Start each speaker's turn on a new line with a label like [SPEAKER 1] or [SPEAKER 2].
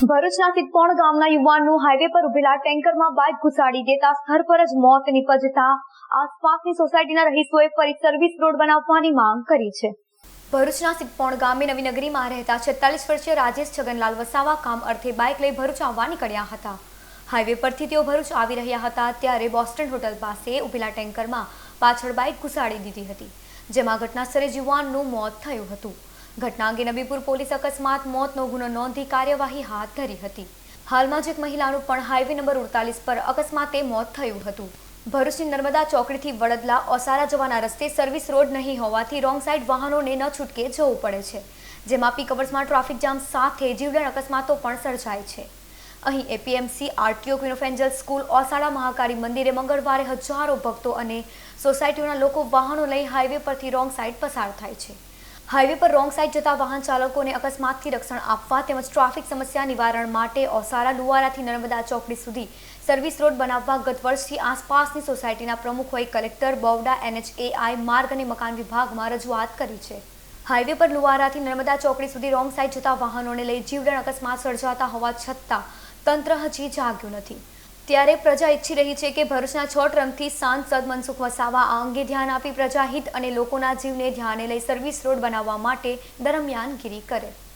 [SPEAKER 1] ભરૂચના સિદ્ધપોણ ગામના યુવાનનું હાઈવે પર ઉભેલા ટેન્કરમાં બાઇક ઘુસાડી દેતા સ્થળ પર જ મોત નીપજતા આસપાસની સોસાયટીના રહીશોએ ફરી સર્વિસ રોડ બનાવવાની માંગ કરી છે. ભરૂચના સિદ્ધપોણ ગામે નવી નગરીમાં રહેતા છેતાલીસ વર્ષીય રાજેશ છગનલાલ વસાવા કામ અર્થે બાઇક લઈ ભરૂચ આવવા નીકળ્યા હતા. હાઈવે પરથી તેઓ ભરૂચ આવી રહ્યા હતા ત્યારે બોસ્ટન હોટલ પાસે ઉભેલા ટેન્કરમાં પાછળ બાઇક ઘુસાડી દીધી હતી, જેમાં ઘટનાસ્થળે યુવાનનું મોત થયું હતું. ઘટના અંગે નબીપુર પોલીસ અકસ્માત, મોતનો ગુનો નોંધી કાર્યવાહી હાથ ધરી હતી. હાલમાં જ એક મહિલાનું પણ હાઈવે નંબર ઉડતાલીસ પર અકસ્માતે મોત થયું હતું. ભરૂચની નર્મદા ચોકડીથી વડદલા ઓસારા જવાના રસ્તે સર્વિસ રોડ નહીં હોવાથી રોંગ સાઈડ વાહનોને ન છૂટકે જવું પડે છે, જેમાં પીક અવર્સમાં ટ્રાફિક જામ સાથે જીવલેણ અકસ્માતો પણ સર્જાય છે. અહીં APMC, RTO, queen of angel school ઓસાડા Mahakali મંદિરે મંગળવારે હજારો ભક્તો અને સોસાયટીઓના લોકો વાહનો લઈ હાઈવે પરથી રોંગ સાઈડ પસાર થાય છે. હાઈવે પર રોંગ સાઈડ જતા વાહન ચાલકોને અકસ્માતથી રક્ષણ આપવા તેમજ ટ્રાફિક સમસ્યા નિવારણ માટે ઓસારા લુવારાથી નર્મદા ચોકડી સુધી સર્વિસ રોડ બનાવવા ગત વર્ષથી આસપાસની સોસાયટીના પ્રમુખોએ કલેક્ટર બોવડા એનએચએઆઈ, માર્ગ અને મકાન વિભાગમાં રજૂઆત કરી છે. હાઈવે પર લુવારાથી નર્મદા ચોકડી સુધી રોંગ સાઈડ જતા વાહનોને લઈ જીવલેણ અકસ્માત સર્જાતા હોવા છતાં તંત્ર હજી જાગ્યું નથી. ત્યારે પ્રજા ઈચ્છી રહી છે કે ભરૂચના છ ટ્રંકથી સાંસદ મનસુખ વસાવા આ અંગે ધ્યાન આપી પ્રજાહિત અને લોકોના જીવને ધ્યાને લઈ સર્વિસ રોડ બનાવવા માટે દરમિયાનગીરી કરે.